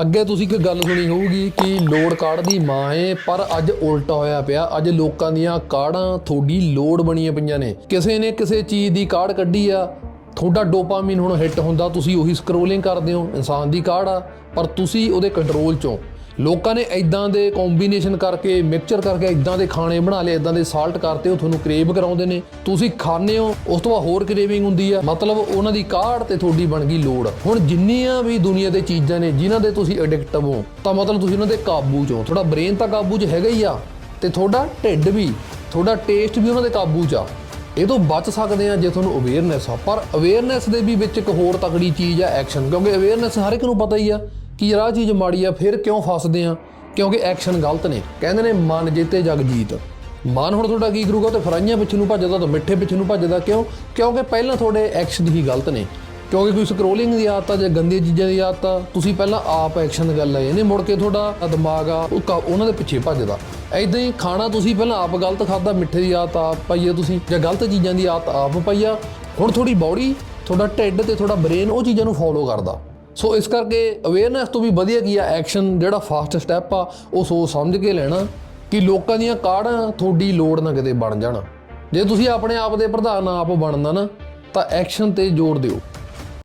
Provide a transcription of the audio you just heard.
ਅੱਗੇ ਤੁਸੀਂ ਇੱਕ ਗੱਲ ਸੁਣੀ ਹੋਊਗੀ ਕਿ ਲੋੜ ਕਾਰਡ ਦੀ ਮਾਂ ਏ, ਪਰ ਅੱਜ ਉਲਟਾ ਹੋਇਆ ਪਿਆ। ਅੱਜ ਲੋਕਾਂ ਦੀਆਂ ਕਾਰਡਾਂ ਤੁਹਾਡੀ ਲੋੜ ਬਣੀਆਂ ਪਈਆਂ ਨੇ। ਕਿਸੇ ਨੇ ਕਿਸੇ ਚੀਜ਼ ਦੀ ਕਾਰਡ ਕੱਢੀ ਆ। ਤੁਹਾਡਾ ਡੋਪਾਮਾਈਨ ਹੁਣ ਹਿੱਟ ਹੁੰਦਾ, ਤੁਸੀਂ ਉਹੀ ਸਕਰੋਲਿੰਗ ਕਰਦੇ ਹੋ। ਇਨਸਾਨ ਦੀ ਕਾਰਡ ਆ, ਪਰ ਤੁਸੀਂ ਉਹਦੇ ਕੰਟਰੋਲ ਚੋਂ। ਲੋਕਾਂ ਨੇ ਇਦਾਂ ਦੇ ਕੰਬੀਨੇਸ਼ਨ ਕਰਕੇ ਮਿਕਸਚਰ ਕਰਕੇ ਇਦਾਂ ਦੇ ਖਾਣੇ ਬਣਾ ਲਏ ਇਦਾਂ ਦੇ ਸਾਲਟ ਕਰਤੇ, ਉਹ ਤੁਹਾਨੂੰ ਕ੍ਰੇਵ ਕਰਾਉਂਦੇ ਨੇ। ਤੁਸੀਂ ਖਾਣੇ ਹੋ, ਉਸ ਤੋਂ ਬਾਅਦ ਹੋਰ ਕ੍ਰੇਵਿੰਗ ਹੁੰਦੀ ਆ। ਮਤਲਬ ਉਹਨਾਂ ਦੀ ਕਾਢ ਤੇ ਤੁਹਾਡੀ ਬਣ ਗਈ ਲੋੜ। ਹੁਣ ਜਿੰਨੀਆਂ ਵੀ ਦੁਨੀਆ ਦੇ ਚੀਜ਼ਾਂ ਨੇ, ਜਿਨ੍ਹਾਂ ਦੇ ਤੁਸੀਂ ਐਡਿਕਟਿਵ ਹੋ, ਤਾਂ ਮਤਲਬ ਤੁਸੀਂ ਉਹਨਾਂ ਦੇ ਕਾਬੂ 'ਚ ਹੋ। ਤੁਹਾਡਾ ਬ੍ਰੇਨ ਤਾਂ ਕਾਬੂ 'ਚ ਹੈਗਾ ਹੀ ਆ, ਤੇ ਤੁਹਾਡਾ ਢਿੱਡ ਵੀ, ਤੁਹਾਡਾ ਟੇਸਟ ਵੀ ਉਹਨਾਂ ਦੇ ਕਾਬੂ 'ਚ ਆ। ਇਹ ਤੋਂ ਬਚ ਸਕਦੇ ਆ ਜੇ ਤੁਹਾਨੂੰ ਅਵੇਅਰਨੈਸ ਆ। ਪਰ ਅਵੇਅਰਨੈਸ ਦੇ ਵੀ ਵਿੱਚ ਇੱਕ ਹੋਰ ਤਕੜੀ ਚੀਜ਼ ਆ ਐਕਸ਼ਨ ਕਿਉਂਕਿ ਅਵੇਅਰਨੈਸ ਹਰ ਇੱਕ ਨੂੰ ਪਤਾ ਹੀ ਆ ਕਿ ਯਾਰ ਆਹ ਚੀਜ਼ ਮਾੜੀ ਆ, ਫਿਰ ਕਿਉਂ ਫਸਦੇ ਆ? ਕਿਉਂਕਿ ਐਕਸ਼ਨ ਗਲਤ ਨੇ। ਕਹਿੰਦੇ ਨੇ, ਮਨ ਜਿੱਤੇ ਜਗ ਜੀਤ ਮਨ ਹੁਣ ਤੁਹਾਡਾ ਕੀ ਕਰੂਗਾ? ਤੇ ਫਰਾਈਆਂ ਪਿੱਛੇ ਨੂੰ ਭੱਜਦਾ ਤਾਂ ਮਿੱਠੇ ਪਿੱਛੇ ਨੂੰ ਭੱਜਦਾ। ਕਿਉਂ? ਕਿਉਂਕਿ ਪਹਿਲਾਂ ਤੁਹਾਡੇ ਐਕਸ਼ਨ ਹੀ ਗਲਤ ਨੇ। ਕਿਉਂਕਿ ਕੋਈ ਸਕਰੋਲਿੰਗ ਦੀ ਆਦਤ ਆ ਜਾਂ ਗੰਦੀਆਂ ਚੀਜ਼ਾਂ ਦੀ ਆਦਤ ਆ ਤੁਸੀਂ ਪਹਿਲਾਂ ਆਪ ਐਕਸ਼ਨ ਗੱਲ ਆ ਇਹਨੇ ਮੁੜ ਕੇ ਤੁਹਾਡਾ ਦਿਮਾਗ ਆ ਉਹਨਾਂ ਦੇ ਪਿੱਛੇ ਭੱਜਦਾ। ਐਦਾਂ ਹੀ ਖਾਣਾ ਤੁਸੀਂ ਪਹਿਲਾਂ ਆਪ ਗਲਤ ਖਾਦਾ ਮਿੱਠੇ ਦੀ ਆਦਤ ਆਪ ਪਾਈ ਤੁਸੀਂ, ਜਾਂ ਗਲਤ ਚੀਜ਼ਾਂ ਦੀ ਆਦਤ ਆਪ ਪਾਈ ਆ। ਹੁਣ ਤੁਹਾਡੀ ਬਾਡੀ ਤੁਹਾਡਾ ਢਿੱਡ ਤੇ ਤੁਹਾਡਾ ਬ੍ਰੇਨ ਉਹ ਚੀਜ਼ਾਂ ਨੂੰ ਫੋਲੋ ਕਰਦਾ। ਸੋ ਇਸ ਕਰਕੇ ਅਵੇਅਰਨੈਸ ਤੋਂ ਵੀ ਵਧੀਆ ਕੀ ਆ ਐਕਸ਼ਨ ਜਿਹੜਾ ਫਾਸਟ ਸਟੈਪ ਆ, ਉਹ ਸੋਚ ਸਮਝ ਕੇ ਲੈਣਾ ਕਿ ਲੋਕਾਂ ਦੀਆਂ ਕਾਢਾਂ ਤੁਹਾਡੀ ਲੋੜ ਨਾ ਕਿਤੇ ਬਣ ਜਾਣਾ। ਜੇ ਤੁਸੀਂ ਆਪਣੇ ਆਪ ਦੇ ਪ੍ਰਧਾਨ ਆਪ ਬਣਨਾ ਨਾ, ਤਾਂ ਐਕਸ਼ਨ ਤੇ ਜ਼ੋਰ ਦਿਓ।